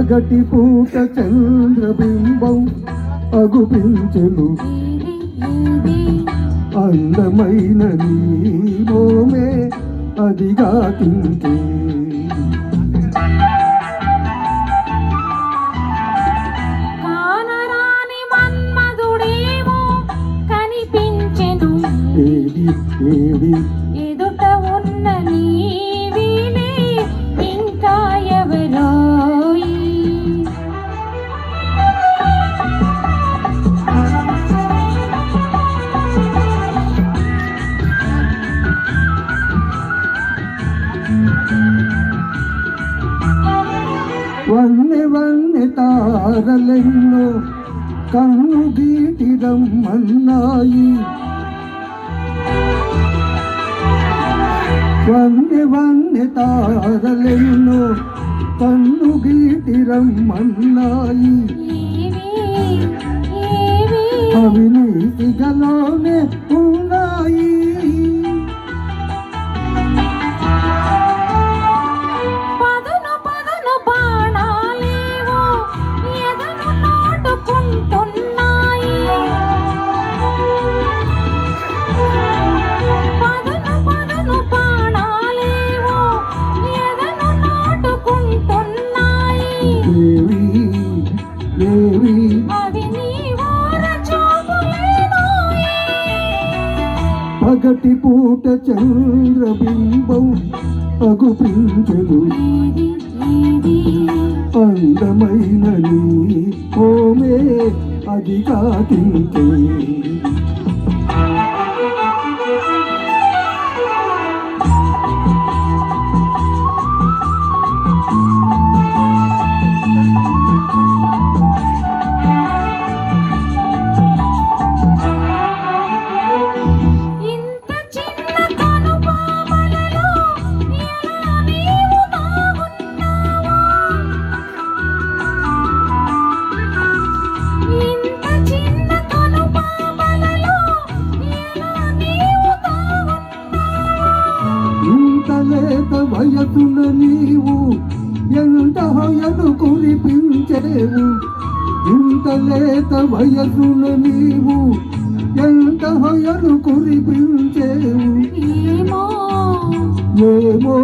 పగటి పూట చంద్రబింబం అగుపించెను. అందమైన నీ మోమే అదిగా తింటే కనిపించెను. ఏది ఏది? వన్నె వన్నె తారలెన్నో కన్ను గీటిరమ్మన్నాయి వన్నె వన్నె తారలెన్నో కన్ను గీటిరమ్మన్నాయి ఏవి ఏవి అవినీతిగలోనే పగటి పూట చంద్రబింబం అగుపించెను ఏది అందమైన నీ ఓమే అది కాకింతే వయసున నీవు ఎంత హయను కురిపించేవు? ఇంత లేత వయసున నీవు ఎంత హయను కురిపించేవు? ఏమో. ఏమో.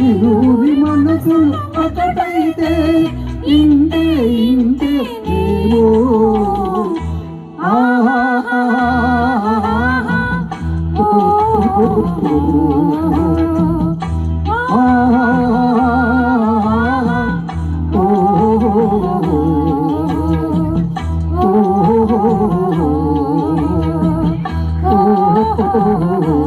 ఇరువురి మనసులు ఒకటైతే ఇంతే ఇంతే ఏమో. ఆహా oh, oh, oh, oh.